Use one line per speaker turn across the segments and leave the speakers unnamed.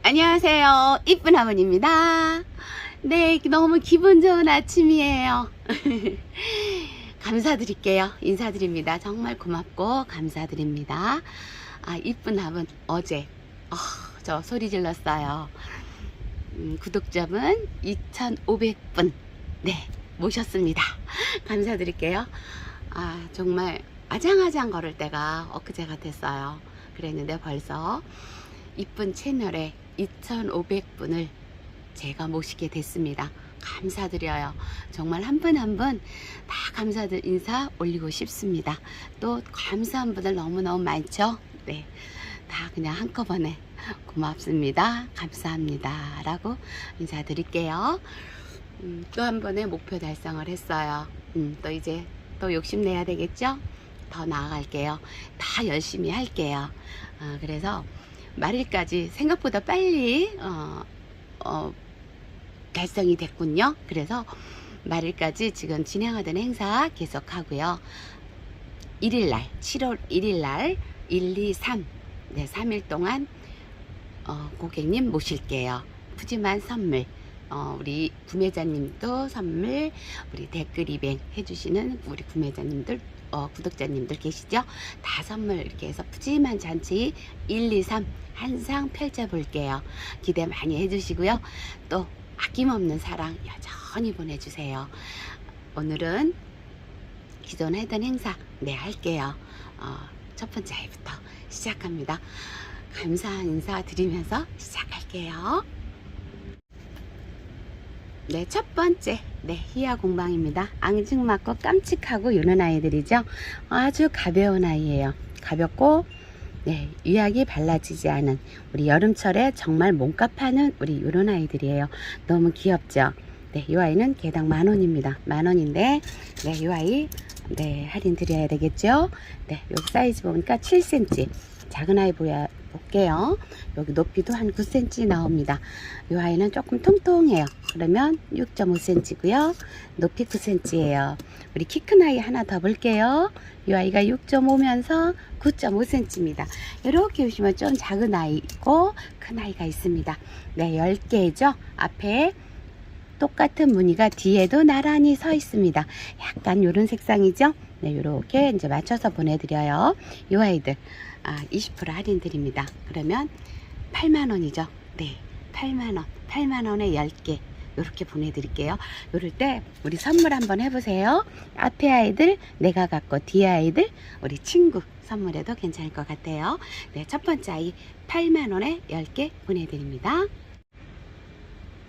안녕하세요. 이쁜 아버님입니다. 네, 너무 기분 좋은 아침이에요. 감사드릴게요. 인사드립니다. 정말 고맙고 감사드립니다. 아, 이쁜 아버 어제, 어, 저 소리 질렀어요. 음, 구독자분 2,500분, 네, 모셨습니다. 감사드릴게요. 아, 정말 아장아장 걸을 때가 엊그제 같았어요. 그랬는데 벌써 이쁜 채널에 2,500분을 제가 모시게 됐습니다. 감사드려요. 정말 한 분 한 분 다 감사들 인사 올리고 싶습니다. 또 감사한 분들 너무너무 많죠? 네. 다 그냥 한꺼번에 고맙습니다. 감사합니다. 라고 인사드릴게요. 음, 또한 번의 목표 달성을 했어요. 음, 또 이제 또 욕심내야 되겠죠? 더 나아갈게요. 다 열심히 할게요. 아, 그래서 말일까지 생각보다 빨리 어, 어, 달성이 됐군요. 그래서 말일까지 지금 진행하던 행사 계속하고요. 1일날 7월 1일날 1, 2, 3 네, 3일 동안 어, 고객님 모실게요. 푸짐한 선물 어, 우리 구매자님도 선물 우리 댓글 이벤 해주시는 우리 구매자님들 어, 구독자님들 계시죠? 다 선물 이렇게 해서 푸짐한 잔치 1, 2, 3 한 상 펼쳐볼게요. 기대 많이 해주시고요. 또 아낌없는 사랑 여전히 보내주세요. 오늘은 기존 하던 행사 네 할게요. 어, 첫 번째 아이부터 시작합니다. 감사한 인사 드리면서 시작할게요. 네, 첫 번째, 네, 희야 공방입니다. 앙증맞고 깜찍하고 요런 아이들이죠. 아주 가벼운 아이예요. 가볍고, 네, 유약이 발라지지 않은 우리 여름철에 정말 몸값 하는 우리 요런 아이들이에요. 너무 귀엽죠? 네, 이 아이는 개당 만 원입니다. 만 원인데, 네, 이 아이, 네, 할인 드려야 되겠죠? 네, 요 사이즈 보니까 7cm. 작은 아이 보야, 볼게요. 여기 높이도 한 9cm 나옵니다. 이 아이는 조금 통통해요. 그러면 6.5cm고요. 높이 9cm예요. 우리 키 큰 아이 하나 더 볼게요. 이 아이가 6.5면서 9.5cm입니다. 이렇게 보시면 좀 작은 아이 있고 큰 아이가 있습니다. 네, 10개죠. 앞에 똑같은 무늬가 뒤에도 나란히 서 있습니다. 약간 요런 색상이죠? 네, 요렇게 이제 맞춰서 보내드려요. 이 아이들, 아, 20% 할인 드립니다. 그러면 8만원이죠? 네, 8만원. 8만원에 10개. 요렇게 보내드릴게요. 요럴 때 우리 선물 한번 해보세요. 앞에 아이들 내가 갖고 뒤에 아이들 우리 친구 선물해도 괜찮을 것 같아요. 네, 첫 번째 아이 8만원에 10개 보내드립니다.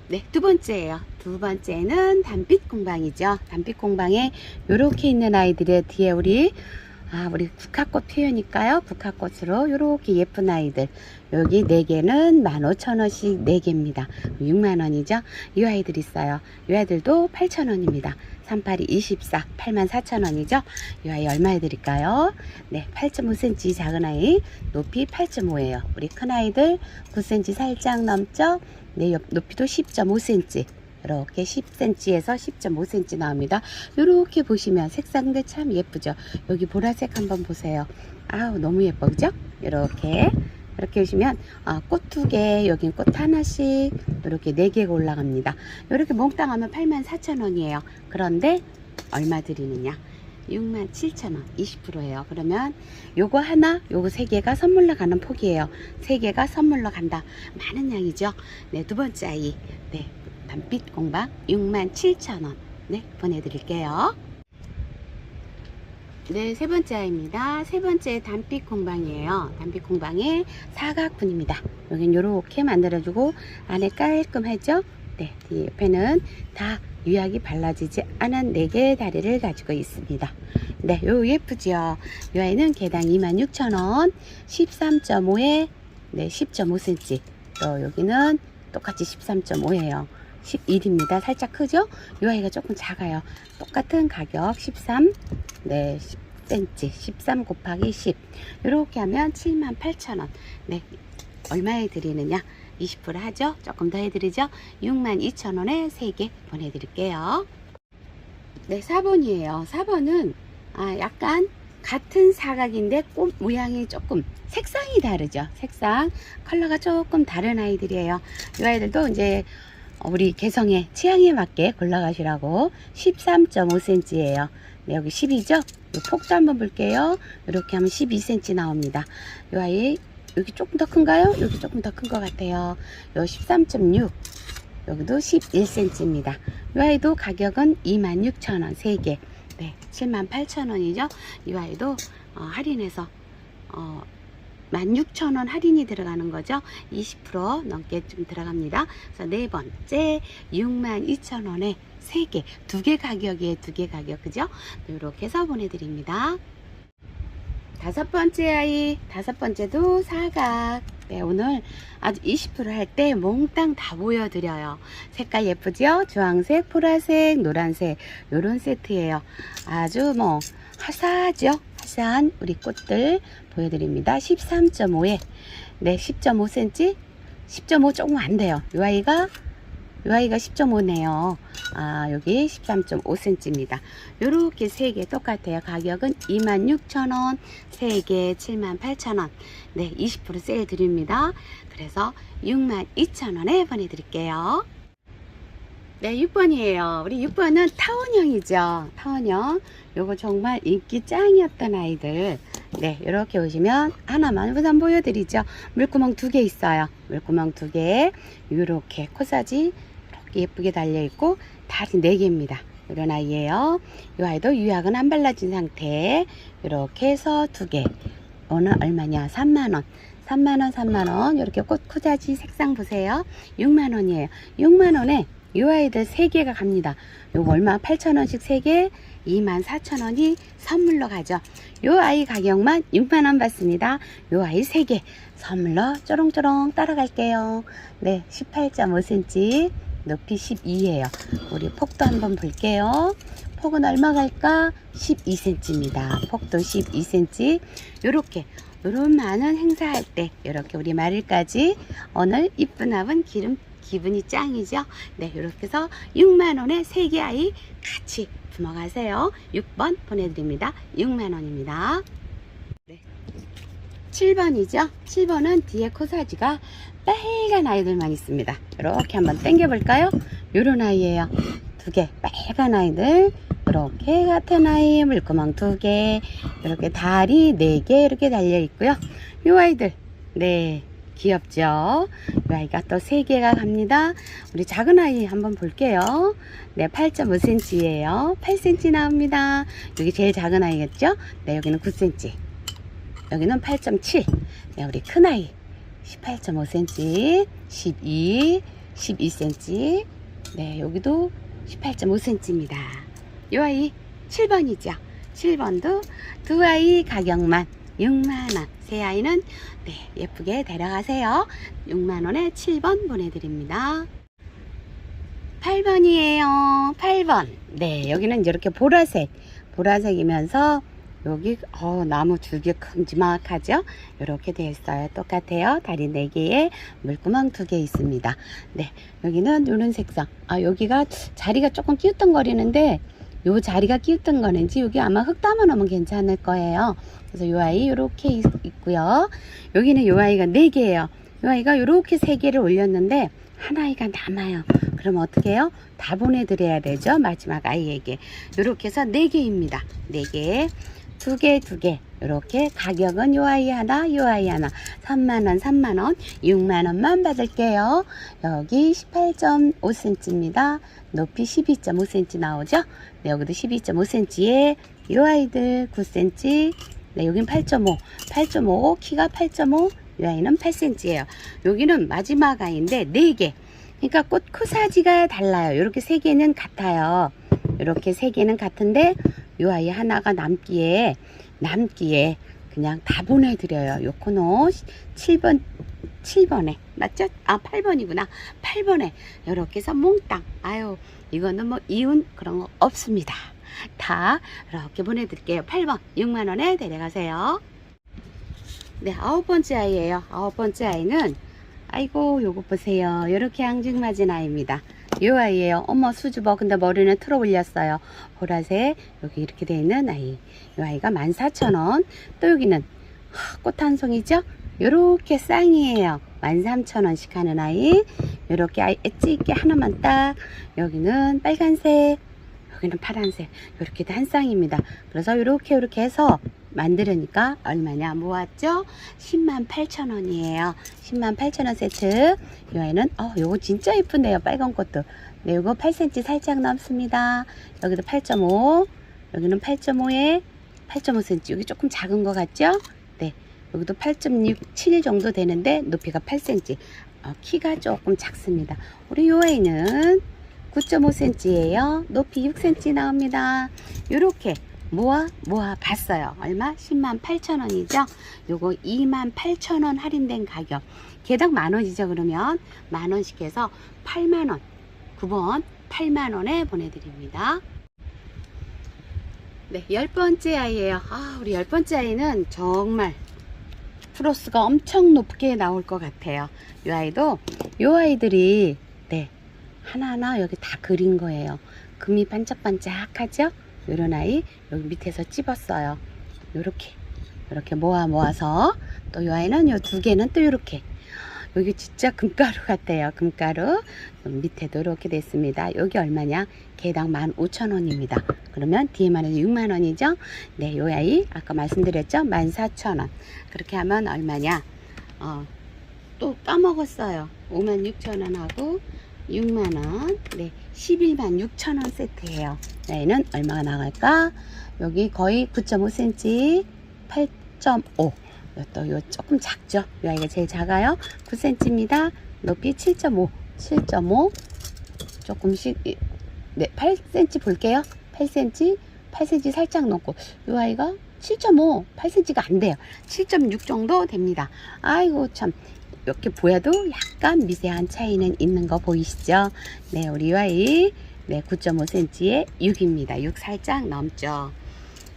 네, 두 번째예요. 두 번째는 단빛 공방이죠. 단빛 공방에 요렇게 있는 아이들의 뒤에 우리 아, 우리 국화꽃 피우니까요. 국화꽃으로 요렇게 예쁜 아이들. 여기 네개는 15,000원씩 네개입니다 6만원이죠. 이 아이들 있어요. 이 아이들도 8,000원입니다. 38이 24, 84,000원이죠. 이 아이 얼마에 드릴까요? 네, 8.5cm 작은 아이, 높이 8.5예요. 우리 큰 아이들 9cm 살짝 넘죠? 네, 옆 높이도 10.5cm. 이렇게 10cm에서 10.5cm 나옵니다. 이렇게 보시면 색상들 참 예쁘죠. 여기 보라색 한번 보세요. 아우 너무 예뻐 그죠? 이렇게 이렇게 보시면 아, 꽃두 개, 여긴 꽃 하나씩 이렇게 네 개가 올라갑니다. 이렇게 몽땅 하면 84,000원이에요. 그런데 얼마 드리느냐? 67,000원 20%예요. 그러면 요거 하나, 요거 세 개가 선물로 가는 폭이에요. 세 개가 선물로 간다. 많은 양이죠. 네, 두 번째 아이. 네, 단빛 공방 67,000원. 네, 보내드릴게요. 네, 세 번째 아이입니다. 세 번째 단빛 공방이에요. 단빛 공방의 사각분입니다. 여긴 요렇게 만들어주고 안에 깔끔하죠? 네, 이 옆에는 다 유약이 발라지지 않은 4개의 다리를 가지고 있습니다. 네, 요 예쁘죠? 이 아이는 개당 26,000원, 13.5에 네, 10.5cm. 또 여기는 똑같이 13.5예요. 11입니다. 살짝 크죠? 이 아이가 조금 작아요. 똑같은 가격 13, 네, 10cm, 13 곱하기 10. 이렇게 하면 78,000원. 네, 얼마에 드리느냐? 20% 하죠? 조금 더 해드리죠? 62,000원에 3개 보내드릴게요. 네, 4번이에요. 4번은 아, 약간 같은 사각인데 꽃 모양이 조금 색상이 다르죠. 색상, 컬러가 조금 다른 아이들이에요. 이 아이들도 이제 우리 개성에 취향에 맞게 골라가시라고 13.5cm예요. 네, 여기 10이죠? 폭도 한번 볼게요. 이렇게 하면 12cm 나옵니다. 이 아이 여기 조금 더 큰가요? 여기 조금 더 큰 것 같아요. 요 13.6. 여기도 11cm입니다. 이 아이도 가격은 26,000원 3개. 네, 78,000원이죠. 이 아이도 어, 할인해서 어, 16,000원 할인이 들어가는 거죠. 20% 넘게 좀 들어갑니다. 그래서 네 번째 62,000원에 3개, 두개 가격이에요. 두개 가격. 그죠? 이렇게 해서 보내드립니다. 다섯 번째 아이, 다섯 번째도 사각. 네, 오늘 아주 20%할 때 몽땅 다 보여드려요. 색깔 예쁘죠? 주황색, 보라색, 노란색. 요런 세트예요. 아주 뭐, 화사하죠? 화사한 우리 꽃들 보여드립니다. 13.5에, 네, 10.5cm? 10.5 조금 안 돼요. 요 아이가, 요 아이가 10.5네요. 아, 여기 13.5cm입니다. 요렇게 3개 똑같아요. 가격은 26,000원, 3개 78,000원. 네, 20% 세일 드립니다. 그래서 62,000원에 보내드릴게요. 네, 6번이에요. 우리 6번은 타원형이죠. 타원형. 요거 정말 인기 짱이었던 아이들. 네, 이렇게 오시면 하나만 우선 보여드리죠. 물구멍 두 개 있어요. 물구멍 두 개. 요렇게 코사지 이렇게 예쁘게 달려있고 다리 네 개입니다. 이런 아이예요. 이 아이도 유약은 안 발라진 상태. 이렇게 해서 두 개. 오늘 얼마냐? 3만원. 3만원, 3만원. 이렇게 꽃 코자지 색상 보세요. 6만원이에요. 6만원에 이 아이들 3개가 갑니다. 요거 얼마? 8,000원씩 3개, 24,000원이 선물로 가죠. 요 아이 가격만 6만원 받습니다. 요 아이 3개 선물로 쪼롱쪼롱 따라갈게요. 네, 18.5cm, 높이 12예요. 우리 폭도 한번 볼게요. 폭은 얼마 갈까? 12cm입니다. 폭도 12cm. 요렇게 요런 많은 행사할 때 이렇게 우리 마를까지 오늘 이쁜 아분 기름 기분이 짱이죠. 네, 이렇게 해서 6만원에 3개 아이 같이 품어가세요. 6번 보내드립니다. 6만원입니다. 네. 7번이죠. 7번은 뒤에 코사지가 빨간 아이들만 있습니다. 이렇게 한번 당겨볼까요? 요런 아이예요. 두 개, 빨간 아이들. 이렇게 같은 아이, 물구멍 두 개, 이렇게 다리 네 개 이렇게 달려 있고요. 요 아이들, 네, 귀엽죠? 이 아이가 또세 개가 갑니다. 우리 작은 아이 한번 볼게요. 네, 8.5cm예요. 8cm 나옵니다. 여기 제일 작은 아이겠죠? 네, 여기는 9cm. 여기는 8.7. 네, 우리 큰 아이 18.5cm, 12, 12cm. 네, 여기도 18.5cm입니다. 이 아이 7번이죠. 7번도 두 아이 가격만 6만원. 세 아이는 네, 예쁘게 데려가세요. 6만원에 7번 보내드립니다. 8번이에요. 8번. 네, 여기는 이렇게 보라색. 보라색이면서 여기 어, 나무 두 개 큼지막하죠? 이렇게 되어 있어요. 똑같아요. 다리 네 개에 물구멍 두 개 있습니다. 네, 여기는 이런 색상. 아, 여기가 자리가 조금 끼우뚱거리는데 요 자리가 끼우뚱 거는지 여기 아마 흙 담아 놓으면 괜찮을 거예요. 그래서 요 아이 요렇게 있, 있고요. 여기는 요 아이가 네 개예요. 요 아이가 요렇게 세 개를 올렸는데 한 아이가 남아요. 그럼 어떻게 해요? 다 보내드려야 되죠. 마지막 아이에게. 요렇게 해서 네 개입니다. 네 개. 두 개, 두 개. 이렇게 가격은 요 아이 하나, 요 아이 하나. 3만원, 3만원, 6만원만 받을게요. 여기 18.5cm입니다. 높이 12.5cm 나오죠? 네, 여기도 12.5cm에 요 아이들 9cm. 네, 여긴 8.5. 8.5, 키가 8.5. 이 아이는 8cm예요. 여기는 마지막 아이인데 4개. 그러니까 꽃 코사지가 달라요. 이렇게 세 개는 같아요. 이렇게 세 개는 같은데 이 아이 하나가 남기에 남기에 그냥 다 보내드려요. 요 코너 7번 7번에 맞죠? 아 8번이구나. 8번에 이렇게 해서 몽땅 아유 이거는 뭐 이윤 그런 거 없습니다. 다 이렇게 보내드릴게요. 8번 6만원에 데려가세요. 네 아홉 번째 아이예요. 아홉 번째 아이는 아이고 요거 보세요. 이렇게 앙증맞은 아이입니다. 이 아이예요. 어머 수줍어. 근데 머리는 틀어 올렸어요. 보라색 여기 이렇게 돼 있는 아이. 이 아이가 14,000원. 또 여기는 하, 꽃한 송이죠? 요렇게 쌍이에요. 13,000원씩 하는 아이. 요렇게 아이 엣지 있게 하나만 딱. 여기는 빨간색. 여기는 파란색. 요렇게 한 쌍입니다. 그래서 요렇게 요렇게 해서 만들으니까 얼마냐 모았죠? 10만 8천 원이에요. 10만 8천 원 세트. 이 아이는 어 요거 진짜 예쁜데요. 빨간 것도. 네, 요거 8cm 살짝 넘습니다. 여기도 8.5. 여기는 8.5에 8.5cm. 여기 조금 작은 것 같죠? 네. 여기도 8.6, 7 정도 되는데 높이가 8cm. 어, 키가 조금 작습니다. 우리 요 아이는 9.5cm예요. 높이 6cm 나옵니다. 요렇게 모아 모아 봤어요. 얼마? 10만 8천 원이죠. 요거 2만 8천 원 할인된 가격. 개당 만 원이죠. 그러면 만 원씩 해서 8만 원. 9번 8만 원에 보내드립니다. 네, 열 번째 아이예요. 아, 우리 열 번째 아이는 정말 프로스가 엄청 높게 나올 것 같아요. 이 아이도 이 아이들이 네 하나하나 여기 다 그린 거예요. 금이 반짝반짝하죠? 요런 아이 여기 밑에서 찝었어요. 요렇게 이렇게 모아 모아서 또이 아이는 요 두 개는 또 요렇게 여기 진짜 금가루 같아요. 금가루 밑에도 이렇게 됐습니다. 여기 얼마냐? 개당 15,000원입니다. 그러면 뒤에만 해도 6만원이죠? 네, 요 아이 아까 말씀드렸죠? 14,000원. 그렇게 하면 얼마냐? 어, 또 까먹었어요. 56,000원하고 6만원. 네, 11만 6천원 세트예요. 얘는 얼마가 나갈까? 여기 거의 9.5cm, 8.5. 또 요 조금 작죠? 이 아이가 제일 작아요. 9cm입니다. 높이 7.5, 7.5. 조금씩, 이- 네, 8cm 볼게요. 8cm, 8cm 살짝 넘고. 이 아이가 7.5, 8cm가 안 돼요. 7.6 정도 됩니다. 아이고, 참. 이렇게 보여도 약간 미세한 차이는 있는 거 보이시죠? 네, 우리 이 아이. 네, 9.5cm에 6입니다. 6 살짝 넘죠.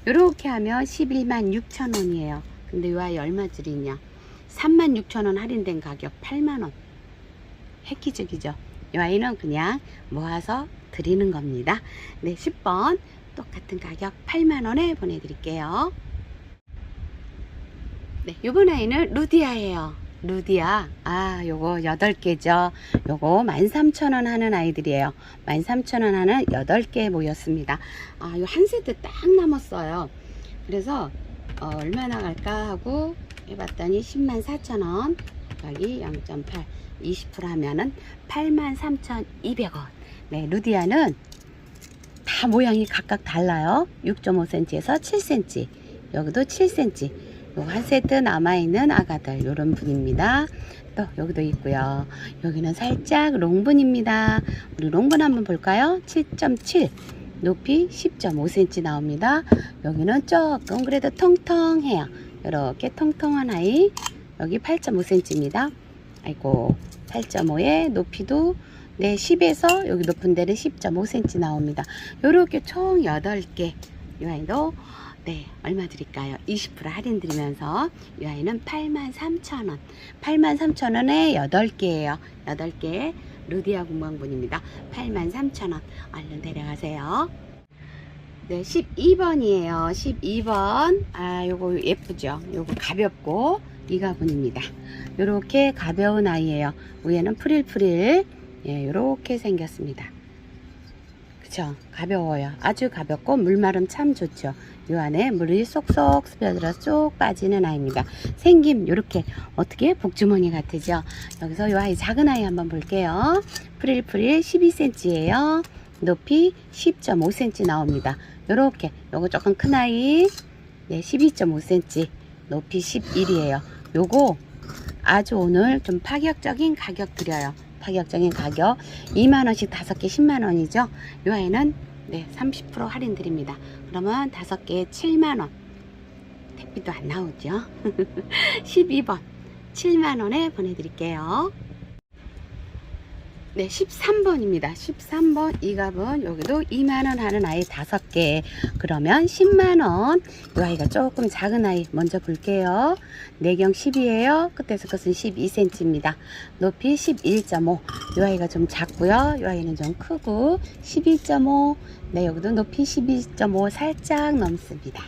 이렇게 하면 11만 6천 원이에요. 근데 이 아이 얼마짜리냐? 3만 6천 원 할인된 가격 8만 원. 획기적이죠. 이 아이는 그냥 모아서 드리는 겁니다. 네, 10번 똑같은 가격 8만 원에 보내드릴게요. 네, 요번 아이는 루디아예요. 루디아. 아, 요거 8개죠. 요거 13,000원 하는 아이들이에요. 13,000원 하는 8개 모였습니다. 아, 요 한 세트 딱 남았어요. 그래서 어, 얼마나 갈까 하고 해봤더니 10만 4천원 곱하기 0.8 20% 하면은 83,200원 네 루디아는 다 모양이 각각 달라요 6.5cm에서 7cm 여기도 7cm 요거 한 세트 남아있는 아가들 요런 분입니다 또 여기도 있고요 여기는 살짝 롱분입니다 우리 롱분 한번 볼까요 7.7 높이 10.5cm 나옵니다. 여기는 조금 그래도 통통해요. 이렇게 통통한 아이. 여기 8.5cm입니다. 아이고 8.5에 높이도 네 10에서 여기 높은 데는 10.5cm 나옵니다. 이렇게 총 8개. 이 아이도 네 얼마 드릴까요? 20% 할인 드리면서 이 아이는 83,000원. 83,000원에 8개예요. 8개. 루디아 공방분입니다. 83,000원. 얼른 데려가세요. 네, 12번이에요. 12번. 아, 요거 예쁘죠? 요거 가볍고 이 가분입니다. 요렇게 가벼운 아이예요. 위에는 프릴프릴. 예, 요렇게 생겼습니다. 그쵸? 가벼워요. 아주 가볍고 물마름 참 좋죠. 요 안에 물이 쏙쏙 스며들어 쏙 빠지는 아이입니다. 생김 요렇게 어떻게 복주머니 같으죠? 여기서 요 아이 작은 아이 한번 볼게요. 프릴프릴 12cm예요. 높이 10.5cm 나옵니다. 요렇게 요거 조금 큰 아이 네 12.5cm 높이 11이에요. 요거 아주 오늘 좀 파격적인 가격 드려요. 파격적인 가격 2만원씩 5개 10만원이죠. 요 아이는 네, 30% 할인 드립니다. 그러면 5개에 7만원. 택비도 안 나오죠. 12번 7만원에 보내드릴게요. 네, 13번입니다. 13번 이 값은 여기도 2만원 하는 아이 5개. 그러면 10만원. 이 아이가 조금 작은 아이 먼저 볼게요. 내경 10이에요. 끝에서 끝은 12cm입니다. 높이 11.5. 이 아이가 좀 작고요. 이 아이는 좀 크고 12.5. 네, 여기도 높이 12.5 살짝 넘습니다.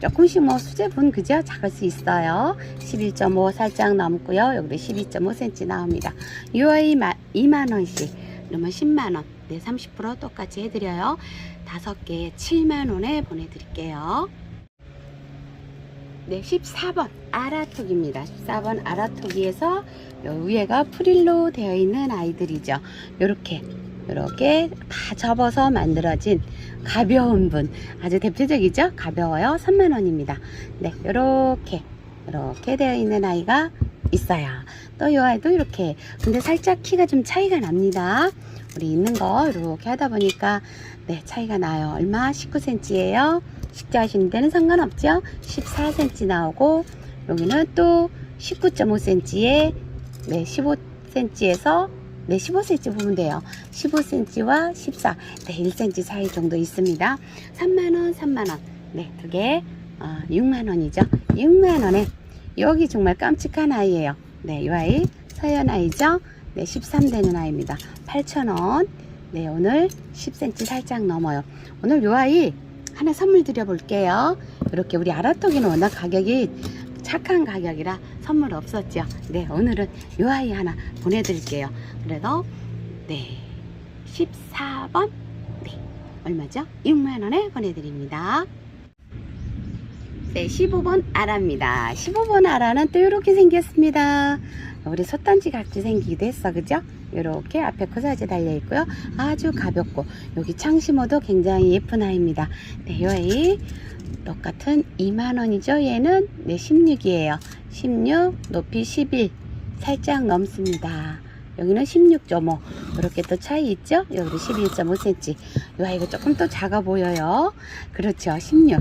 조금씩 뭐 수제분 그죠? 작을 수 있어요. 11.5 살짝 넘고요. 여기도 12.5cm 나옵니다. 이 아이 2만원씩 그러면 10만원 네, 30% 똑같이 해드려요. 다섯 개에 7만원에 보내드릴게요. 네, 14번 아라톡입니다. 14번 아라톡이에서 요 위에가 프릴로 되어 있는 아이들이죠. 요렇게 요렇게 다 접어서 만들어진 가벼운 분 아주 대표적이죠. 가벼워요. 3만원입니다. 네, 요렇게 이렇게 되어 있는 아이가 있어요. 또 이 아이도 이렇게 근데 살짝 키가 좀 차이가 납니다. 우리 있는 거 이렇게 하다 보니까 네 차이가 나요. 얼마? 19cm예요. 식자하시는 데는 상관없죠. 14cm 나오고 여기는 또 19.5cm에 네 15cm에서 네 15cm 보면 돼요. 15cm와 14, 네 1cm 차이 정도 있습니다. 3만원, 3만원, 네 두 개 어, 6만원이죠. 6만원에 여기 정말 깜찍한 아이예요. 네, 이 아이 서연 아이죠. 네, 13 되는 아이입니다. 8,000원. 네, 오늘 10cm 살짝 넘어요. 오늘 이 아이 하나 선물 드려 볼게요. 이렇게 우리 아라토기는 워낙 가격이 착한 가격이라 선물 없었죠. 네, 오늘은 이 아이 하나 보내드릴게요. 그래서 네, 14번 네, 얼마죠? 6만원에 보내드립니다. 네, 15번 아라입니다. 15번 아라는 또 이렇게 생겼습니다. 우리 솥단지 같이 생기기도 했어, 그죠? 이렇게 앞에 코사지 달려 있고요. 아주 가볍고 여기 창심어도 굉장히 예쁜 아이입니다. 네, 이 아이 똑같은 2만 원이죠. 얘는 네, 16이에요. 16, 높이 11, 살짝 넘습니다. 여기는 16.5 이렇게 또 차이 있죠? 여기도 11.5cm. 이 아이가 조금 또 작아 보여요. 그렇죠. 16.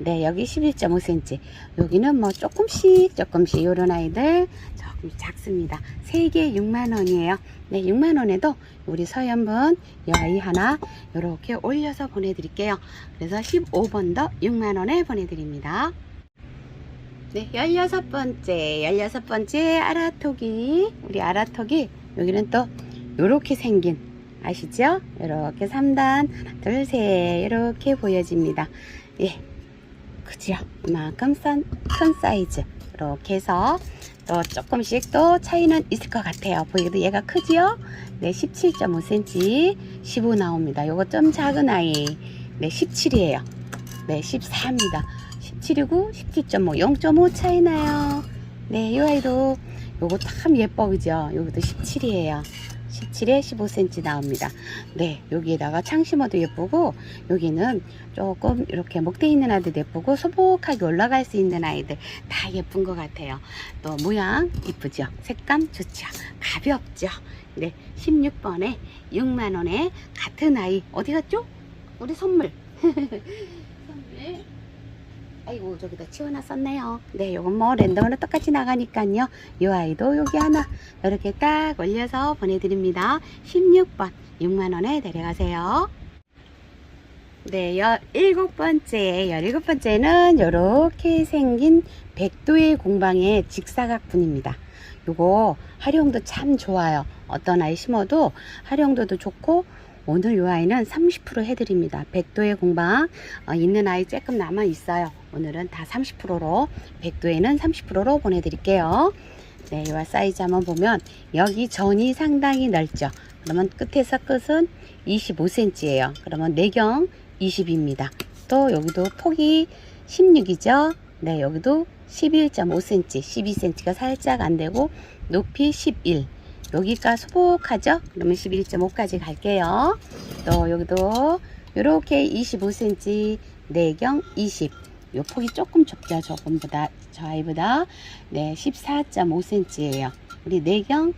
네, 여기 11.5cm. 여기는 뭐 조금씩 조금씩 요런 아이들 조금 작습니다. 3개 6만원이에요. 네, 6만원에도 우리 서연분 이 아이 하나 이렇게 올려서 보내드릴게요. 그래서 15번도 6만원에 보내드립니다. 네, 16번째, 16번째 아라토기. 우리 아라토기, 여기는 또 요렇게 생긴, 아시죠? 요렇게 3단, 하나, 둘, 셋, 이렇게 보여집니다. 예, 그죠? 이만큼 싼, 큰 사이즈. 이렇게 해서 또 조금씩 또 차이는 있을 것 같아요. 보이기도 얘가 크지요? 네, 17.5cm, 15 나옵니다. 요거 좀 작은 아이. 네, 17이에요. 네, 14입니다. 17이고 17.5, 0.5 차이 나요. 네, 이 아이도 요거 참 예뻐, 그죠? 여기도 17이에요. 17에 15cm 나옵니다. 네, 여기에다가 창 심어도 예쁘고, 여기는 조금 이렇게 목대 있는 아이들 예쁘고, 소복하게 올라갈 수 있는 아이들 다 예쁜 것 같아요. 또 모양 이쁘죠? 색감 좋죠? 가볍죠? 네, 16번에 6만원에 같은 아이, 어디 갔죠? 우리 선물. 아이고 저기다 치워놨었네요. 네 요건 뭐 랜덤으로 똑같이 나가니까요. 요 아이도 여기 하나 이렇게 딱 올려서 보내드립니다. 16번 6만원에 내려가세요. 네 17번째 17번째는 요렇게 생긴 백도의 공방의 직사각분입니다. 요거 활용도 참 좋아요. 어떤 아이 심어도 활용도도 좋고 오늘 이 아이는 30% 해드립니다. 백도의 공방 어, 있는 아이 조금 남아 있어요. 오늘은 다 30%로 백도에는 30%로 보내드릴게요. 네, 이 사이즈 한번 보면 여기 전이 상당히 넓죠. 그러면 끝에서 끝은 25cm예요. 그러면 내경 20입니다. 또 여기도 폭이 16이죠. 네, 여기도 11.5cm, 12cm가 살짝 안 되고 높이 11. 여기가 소복하죠? 그러면 11.5까지 갈게요. 또 여기도 이렇게 25cm, 내경 20. 요 폭이 조금 좁죠? 조금보다 저 아이보다 네 14.5cm예요. 우리 내경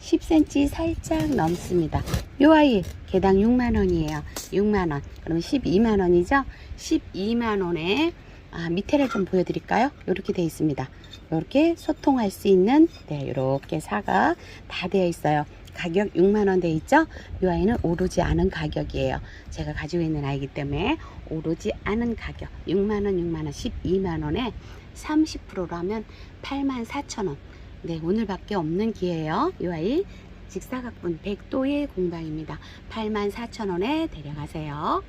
10cm 살짝 넘습니다. 요 아이 개당 6만 원이에요. 6만 원. 그럼 12만 원이죠? 12만 원에 아, 밑에를 좀 보여드릴까요? 이렇게 되어 있습니다. 이렇게 소통할 수 있는 네, 이렇게 사가 다 되어 있어요. 가격 6만원 돼 있죠? 이 아이는 오르지 않은 가격이에요. 제가 가지고 있는 아이기 때문에 오르지 않은 가격 6만원, 6만원, 12만원에 30%로 하면 8만 4천원. 네, 오늘밖에 없는 기회예요. 이 아이 직사각분 100도의 공방입니다. 8만 4천원에 데려가세요.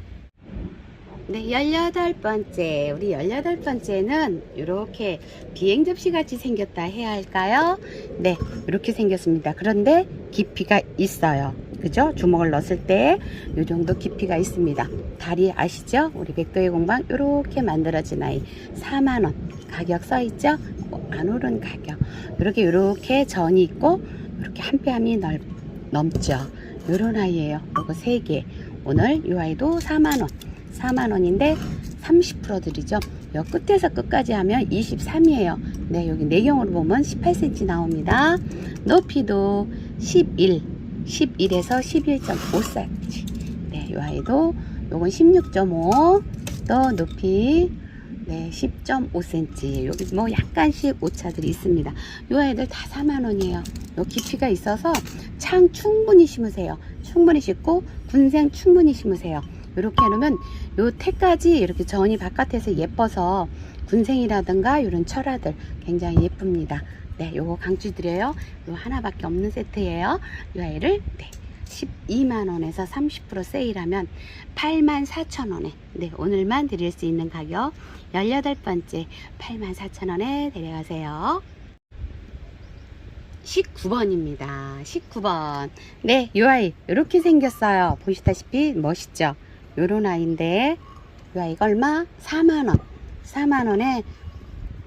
네, 18번째. 우리 18번째는 이렇게 비행 접시 같이 생겼다 해야 할까요? 네, 이렇게 생겼습니다. 그런데 깊이가 있어요. 그죠? 주먹을 넣었을 때 이 정도 깊이가 있습니다. 다리 아시죠? 우리 백도의 공방 이렇게 만들어진 아이 4만원 가격 써 있죠? 어, 안 오른 가격. 이렇게 이렇게 전이 있고 이렇게 한 뺨이 넓, 넘죠. 요런 아이예요. 요거 3개. 오늘 이 아이도 4만원. 4만원인데 30% 드리죠. 여 끝에서 끝까지 하면 23이에요. 네, 여기 내경으로 보면 18cm 나옵니다. 높이도 11, 11에서 11.5cm. 네, 이 아이도 요건 16.5, 또 높이 네, 10.5cm. 여기 뭐 약간씩 오차들이 있습니다. 이 아이들 다 4만원이에요. 요 깊이가 있어서 창 충분히 심으세요. 충분히 심고 군생 충분히 심으세요. 이렇게 해놓으면 요 태까지 이렇게 전이 바깥에서 예뻐서 군생이라든가 이런 철화들 굉장히 예쁩니다. 네, 요거 강추드려요. 요 하나밖에 없는 세트예요. 이 아이를 네, 12만원에서 30% 세일하면 84,000원에 네, 오늘만 드릴 수 있는 가격 18번째 84,000원에 데려가세요. 19번입니다. 19번. 네, 이 아이 이렇게 생겼어요. 보시다시피 멋있죠? 요런 아이인데 이 아이가 얼마? 4만원. 4만원에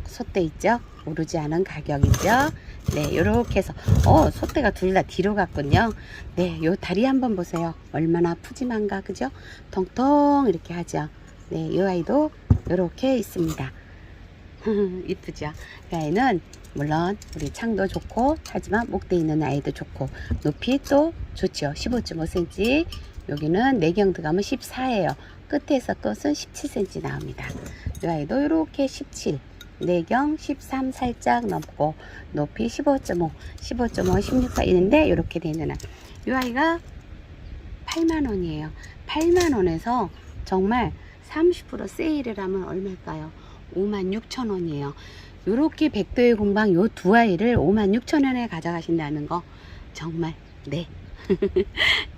솥대 있죠? 오르지 않은 가격이죠? 네, 요렇게 해서 어, 솥대가 둘 다 뒤로 갔군요. 네, 요 다리 한번 보세요. 얼마나 푸짐한가, 그죠? 통통 이렇게 하죠. 네, 이 아이도 요렇게 있습니다. 이쁘죠? 이 아이는 물론 우리 창도 좋고 하지만 목대 있는 아이도 좋고 높이 또 좋죠 15.5cm 여기는 내경 들어가면 14예요. 끝에서 끝은 17cm 나옵니다. 이 아이도 이렇게 17 내경 13 살짝 넘고 높이 15.5 15.5 16 사이인데 이렇게 되는 아이. 이 아이가 8만원이에요. 8만원에서 정말 30% 세일을 하면 얼마일까요? 56,000원이에요. 요렇게 백도의 공방 요 두 아이를 56,000원에 가져가신다는 거 정말 네.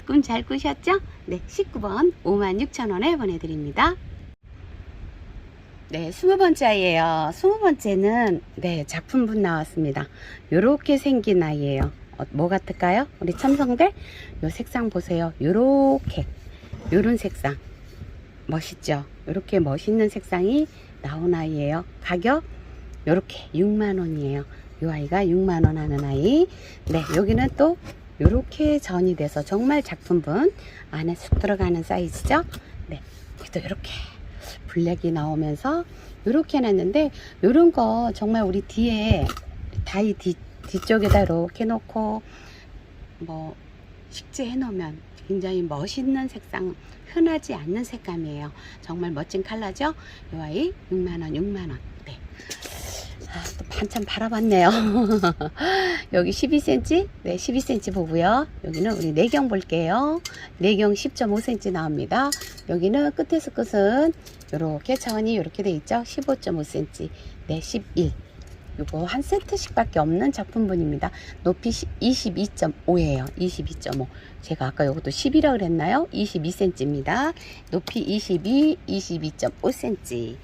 꿈 잘 꾸셨죠? 네, 19번 56,000원에 보내드립니다. 네, 20번째 아이예요. 20번째는 네, 작품분 나왔습니다. 요렇게 생긴 아이예요. 어, 뭐 같을까요? 우리 첨성들 요 색상 보세요. 요렇게 요런 색상 멋있죠? 요렇게 멋있는 색상이 나온 아이예요. 가격 요렇게 6만원이에요. 이 아이가 6만원 하는 아이. 네, 여기는 또 요렇게 전이 돼서 정말 작품분 안에 쑥 들어가는 사이즈죠. 네, 또 이렇게 블랙이 나오면서 요렇게 해놨는데 요런 거 정말 우리 뒤에 다이 뒤, 뒤쪽에다 이렇게 놓고 뭐 식재 해 놓으면 굉장히 멋있는 색상 흔하지 않는 색감이에요 정말 멋진 컬러죠 이 아이 6만원 6만원 네. 아, 또 반찬 바라봤네요. 여기 12cm 네 12cm 보고요. 여기는 우리 내경 볼게요. 내경 10.5cm 나옵니다. 여기는 끝에서 끝은 이렇게 전이 이렇게 돼 있죠? 15.5cm 네 11. 요거 한 세트씩 밖에 없는 작품분입니다. 높이 22.5예요. 22.5 제가 아까 요것도 10이라 그랬나요? 22cm입니다 높이 22 22.5cm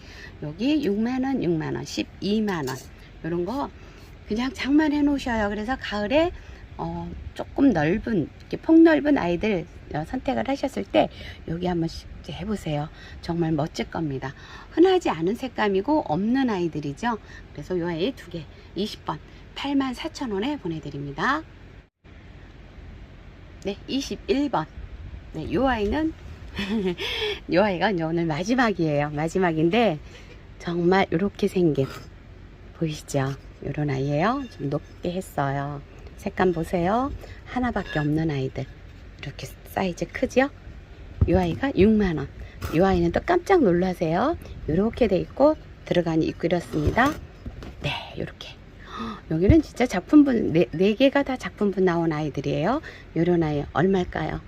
여기 6만원 6만원 12만원. 요런 거 그냥 장만해 놓으셔요. 그래서 가을에 어, 조금 넓은 이렇게 폭넓은 아이들 어, 선택을 하셨을 때 여기 한번 이제 해보세요. 정말 멋질 겁니다. 흔하지 않은 색감이고 없는 아이들이죠? 그래서 요 아이 두 개 20번 84,000원에 보내드립니다. 네 21번. 네, 요 아이는 요 아이가 오늘 마지막이에요. 마지막인데 정말 이렇게 생긴 보이시죠? 요런 아이예요. 좀 높게 했어요. 색감 보세요. 하나밖에 없는 아이들. 이렇게 사이즈 크죠 이 아이가 6만원 이 아이는 또 깜짝 놀라세요 이렇게 돼 있고 들어가니 입고 이렇습니다 네 이렇게 여기는 진짜 작품분 네, 네 개가 다 작품분 나온 아이들이에요. 요런 아이 얼마일까요?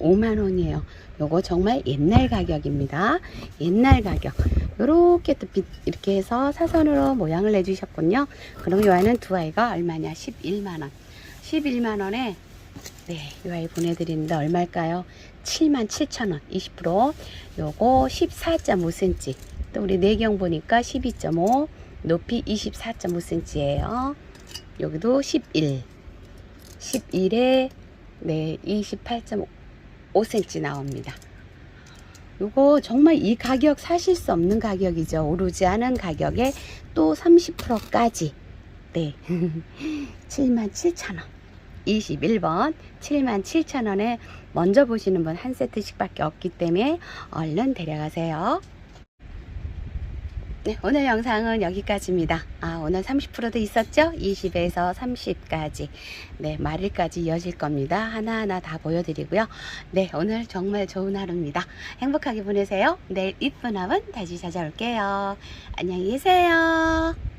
5만 원이에요. 요거 정말 옛날 가격입니다. 옛날 가격. 요렇게 또 빛- 이렇게 해서 사선으로 모양을 내주셨군요. 그럼 요 아이는 두 아이가 얼마냐? 11만 원. 11만 원에 네, 이 아이 보내드리는데 얼마일까요? 7만 7천 원, 20%. 요거 14.5cm. 또 우리 내경 보니까 12.5, 높이 24.5cm예요. 여기도 11, 11에 네, 28.5cm 나옵니다. 요거 정말 이 가격 사실 수 없는 가격이죠. 오르지 않은 가격에 또 30%까지. 네. 77,000원. 21번 77,000원에 먼저 보시는 분 한 세트씩 밖에 없기 때문에 얼른 데려가세요. 네, 오늘 영상은 여기까지입니다. 아, 오늘 30%도 있었죠? 20에서 30까지. 네, 말일까지 이어질 겁니다. 하나하나 다 보여드리고요. 네, 오늘 정말 좋은 하루입니다. 행복하게 보내세요. 내일 이쁜 하은 다시 찾아올게요. 안녕히 계세요.